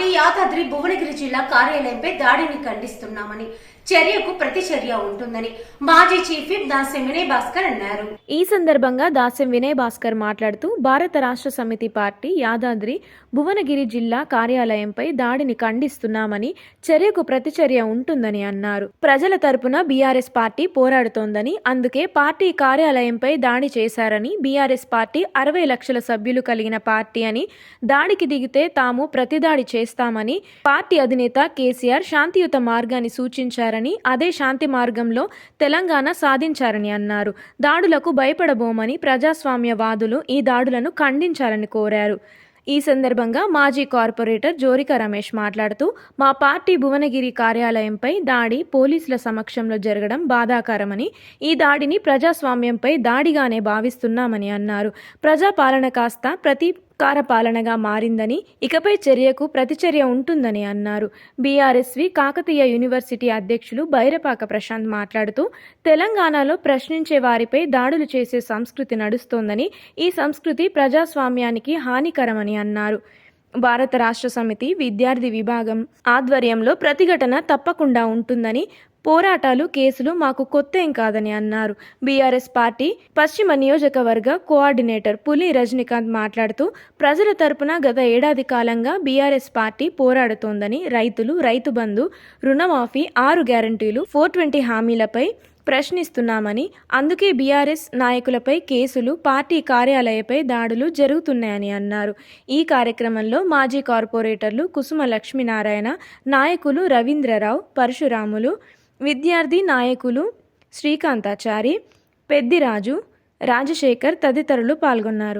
Party Yadadri Bhuvanagiri జిల్లా కార్యాలయంపై దాడిని ఖండిస్తున్నామని చర్యకు ప్రతిచర్య ఉంటుందని మాజీ చీఫ్ విప్ వినయ్ భాస్కర్ అన్నారు. ఈ సందర్భంగా దాస్యం వినయ్ భాస్కర్ మాట్లాడుతూ భారత రాష్ట్ర సమితి పార్టీ యాదాద్రి భువనగిరి జిల్లా కార్యాలయంపై దాడిని ఖండిస్తున్నామని చర్యకు ప్రతిచర్య ఉంటుందని అన్నారు. ప్రజల తరపున బీఆర్ఎస్ పార్టీ పోరాడుతోందని అందుకే పార్టీ కార్యాలయంపై దాడి చేశారని బీఆర్ఎస్ పార్టీ అరవై లక్షల సభ్యులు కలిగిన పార్టీ అని దాడికి దిగితే తాము ప్రతిదాడి చేస్తామని పార్టీ అధినేత కేసీఆర్ శాంతియుత మార్గాన్ని సూచించారని అదే శాంతి మార్గంలో తెలంగాణ సాధించారని అన్నారు. దాడులకు భయపడబోమని ప్రజాస్వామ్యవాదులు ఈ దాడులను ఖండించాలని కోరారు. ఈ సందర్భంగా మాజీ కార్పొరేటర్ జోరిక రమేష్ మాట్లాడుతూ మా పార్టీ భువనగిరి కార్యాలయంపై దాడి పోలీసుల సమక్షంలో జరగడం బాధాకరమని ఈ దాడిని ప్రజాస్వామ్యంపై దాడిగానే భావిస్తున్నామని అన్నారు. ప్రజాపాలన కాస్త ప్రతి ప్రతీకార పాలనగా మారిందని ఇకపై చర్యకు ప్రతిచర్య ఉంటుందని అన్నారు. బీఆర్ఎస్వి కాకతీయ యూనివర్సిటీ అధ్యక్షులు బైరపాక ప్రశాంత్ మాట్లాడుతూ తెలంగాణలో ప్రశ్నించే వారిపై దాడులు చేసే సంస్కృతి నడుస్తోందని ఈ సంస్కృతి ప్రజాస్వామ్యానికి హానికరమని అన్నారు. భారత రాష్ట్ర సమితి విద్యార్థి విభాగం ఆధ్వర్యంలో ప్రతిఘటన తప్పకుండా ఉంటుందని పోరాటాలు కేసులు మాకు కొత్త ఏం కాదని అన్నారు. బీఆర్ఎస్ పార్టీ పశ్చిమ నియోజకవర్గ కోఆర్డినేటర్ పులి రజనీకాంత్ మాట్లాడుతూ ప్రజల తరపున గత ఏడాది కాలంగా బీఆర్ఎస్ పార్టీ పోరాడుతోందని రైతులు రైతు బంధు రుణమాఫీ ఆరు గ్యారంటీలు ఫోర్ ట్వంటీ హామీలపై ప్రశ్నిస్తున్నామని అందుకే బీఆర్ఎస్ నాయకులపై కేసులు పార్టీ కార్యాలయపై దాడులు జరుగుతున్నాయని అన్నారు. ఈ కార్యక్రమంలో మాజీ కార్పొరేటర్లు కుసుమ లక్ష్మీనారాయణ నాయకులు రవీంద్రరావు పరశురాములు విద్యార్థి నాయకులు శ్రీకాంతాచారి పెద్దిరాజు రాజశేఖర్ తదితరులు పాల్గొన్నారు.